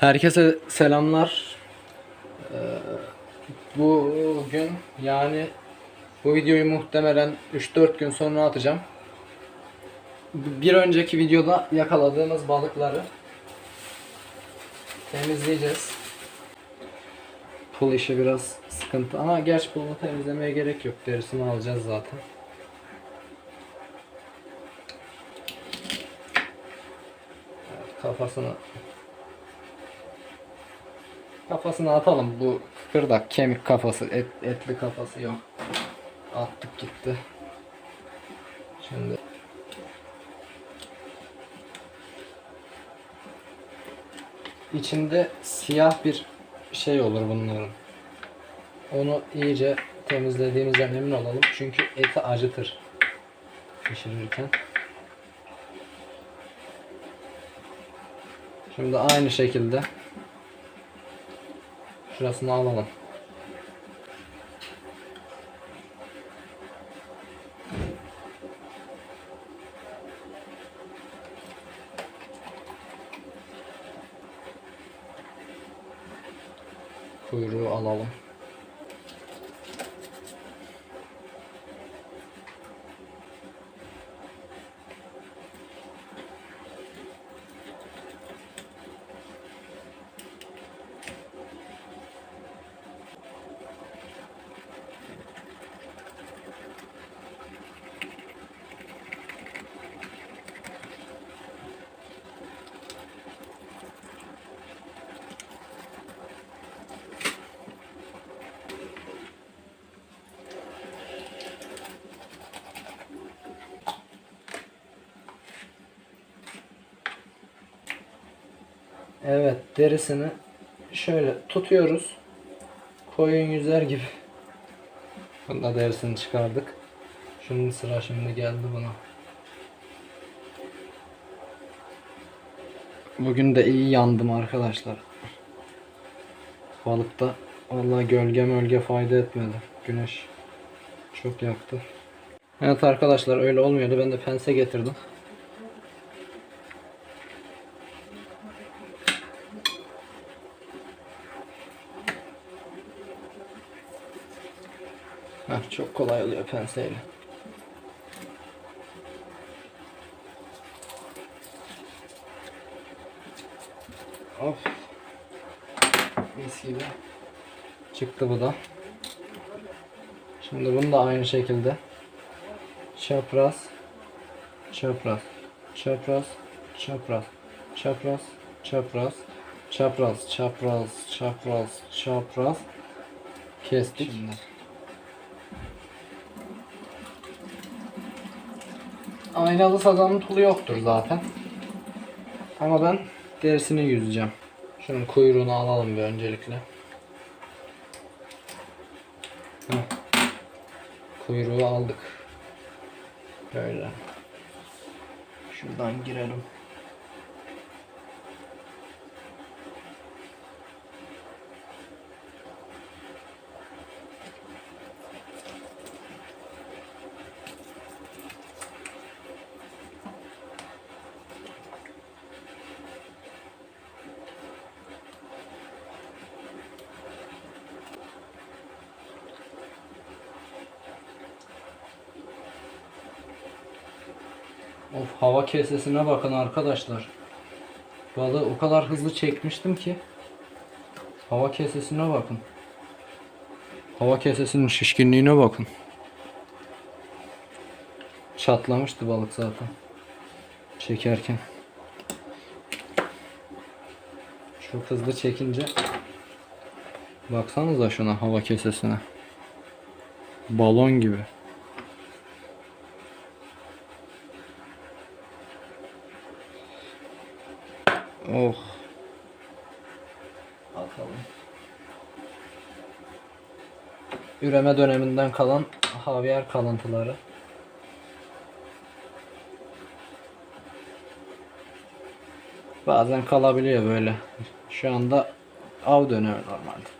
Herkese selamlar. Ee, Bugün yani bu videoyu muhtemelen 3-4 gün sonra atacağım. Bir önceki videoda yakaladığımız balıkları temizleyeceğiz. Pul işi biraz sıkıntı ama gerçi pulunu temizlemeye gerek yok. Derisini alacağız zaten. Evet, kafasını Kafasını atalım. Bu kıkırdak kemik kafası, et, etli kafası yok. Attık gitti. Şimdi içinde siyah bir şey olur bunların. Onu iyice temizlediğimizden emin olalım. Çünkü eti acıtır pişirirken. Şimdi aynı şekilde Şurasını alalım. Kuyruğu alalım. Evet derisini şöyle tutuyoruz. Koyun yüzer gibi. Bunu da derisini çıkardık. Şunun sıra şimdi geldi buna. Bugün de iyi yandım arkadaşlar. Balıkta vallahi gölge mölge fayda etmedi. Güneş çok yaktı. Evet arkadaşlar öyle olmuyordu. Ben de pense getirdim. Heh, çok kolay oluyor penseyle. Of. Mis gibi. Çıktı bu da. Şimdi bunu da aynı şekilde çapraz çapraz çapraz çapraz çapraz çapraz çapraz çapraz çapraz çapraz kestik. Şimdi. Aynalı sazanın pulu yoktur zaten. Ama ben derisini yüzeceğim. Şunun kuyruğunu alalım bir öncelikle. Heh. Kuyruğu aldık. Böyle. Şuradan girelim. Of hava kesesine bakın arkadaşlar. Balığı o kadar hızlı çekmiştim ki. Hava kesesine bakın. Hava kesesinin şişkinliğine bakın. Çatlamıştı balık zaten. Çekerken. Çok hızlı çekince Baksanıza şuna hava kesesine. Balon gibi. Oh. Atalım. Üreme döneminden kalan havyar kalıntıları. Bazen kalabiliyor böyle. Şu anda av dönemi normalde.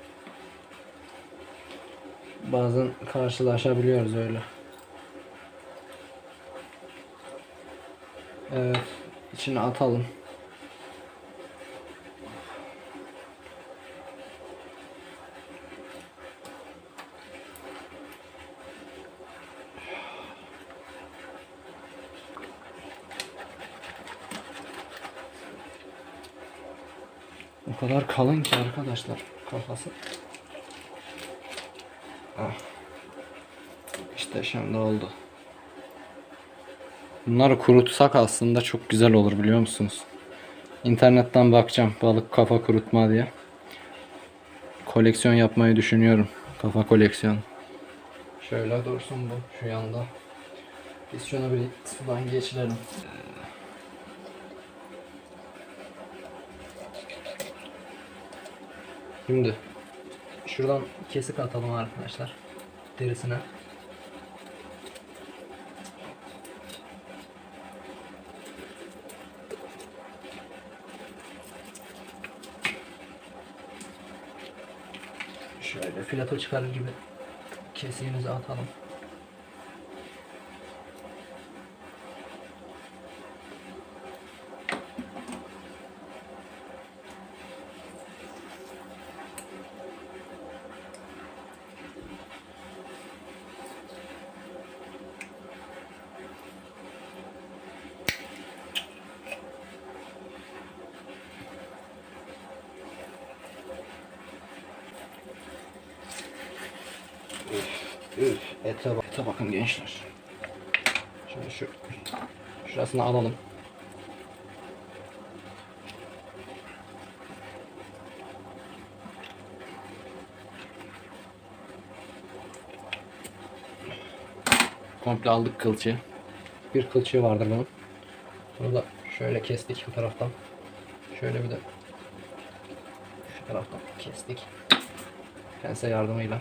Bazen karşılaşabiliyoruz öyle. Evet. içine atalım. O kadar kalın ki arkadaşlar kafası. Ah. İşte şimdi oldu. Bunları kurutsak aslında çok güzel olur biliyor musunuz? İnternetten bakacağım balık kafa kurutma diye. Koleksiyon yapmayı düşünüyorum. Kafa koleksiyonu. Şöyle dursun bu şu yanda. Biz şunu bir sudan geçirelim. Şimdi şuradan kesik atalım arkadaşlar derisine. Şöyle fileto çıkarır gibi kesiğimizi atalım. Üf, ete, bak, ete bakın gençler. Şöyle şu şurasını alalım. Komple aldık kılçığı. Bir kılçığı vardır bunun. Bunu da şöyle kestik bu taraftan. Şöyle bir de şu taraftan kestik. Pense yardımıyla.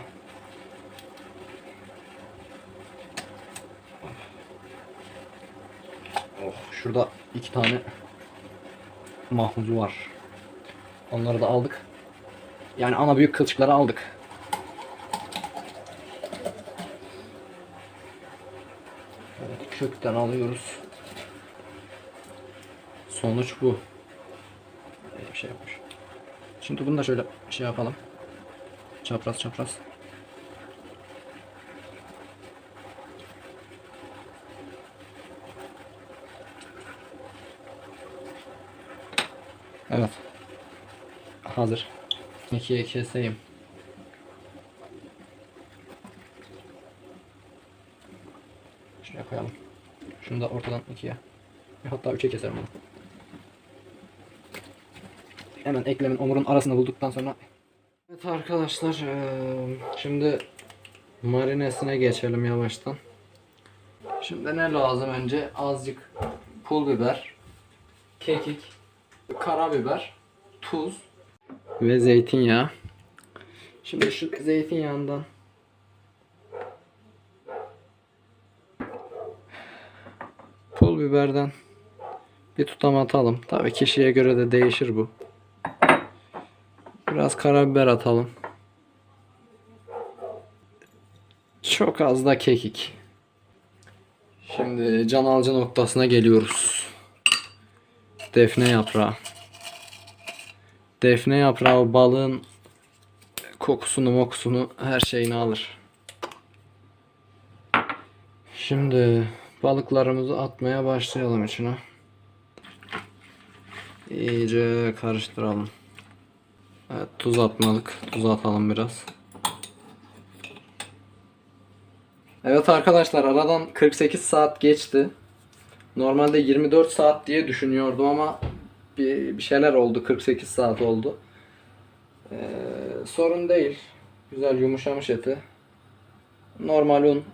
Oh, şurada iki tane mahmuzu var. Onları da aldık. Yani ana büyük kılçıkları aldık. Evet, kökten alıyoruz. Sonuç bu. Bir şey yapmış. Şimdi bunu da şöyle şey yapalım. Çapraz çapraz. Evet. Hazır. İkiye keseyim. Şuraya koyalım. Şunu da ortadan ikiye. Hatta üçe keserim bunu. Hemen eklemin omurun arasında bulduktan sonra. Evet arkadaşlar şimdi marinesine geçelim yavaştan. Şimdi ne lazım önce? Azıcık pul biber, kekik, karabiber, tuz ve zeytinyağı. Şimdi şu zeytinyağından pul biberden bir tutam atalım. Tabii kişiye göre de değişir bu. Biraz karabiber atalım. Çok az da kekik. Şimdi can alıcı noktasına geliyoruz. Defne yaprağı. Defne yaprağı balığın kokusunu mokusunu her şeyini alır. Şimdi balıklarımızı atmaya başlayalım içine. İyice karıştıralım. Evet tuz atmadık. Tuz atalım biraz. Evet arkadaşlar aradan 48 saat geçti. Normalde 24 saat diye düşünüyordum ama bir, bir şeyler oldu. 48 saat oldu. Ee, sorun değil. Güzel yumuşamış eti. Normal un.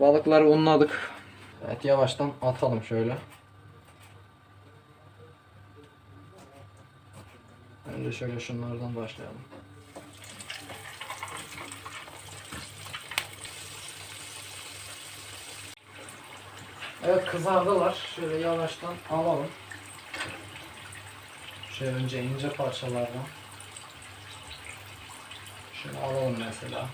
Balıkları unladık. Evet yavaştan atalım şöyle. Önce şöyle şunlardan başlayalım. Evet kızardılar. Şöyle yavaştan alalım. Şöyle önce ince parçalardan. Şöyle alalım mesela.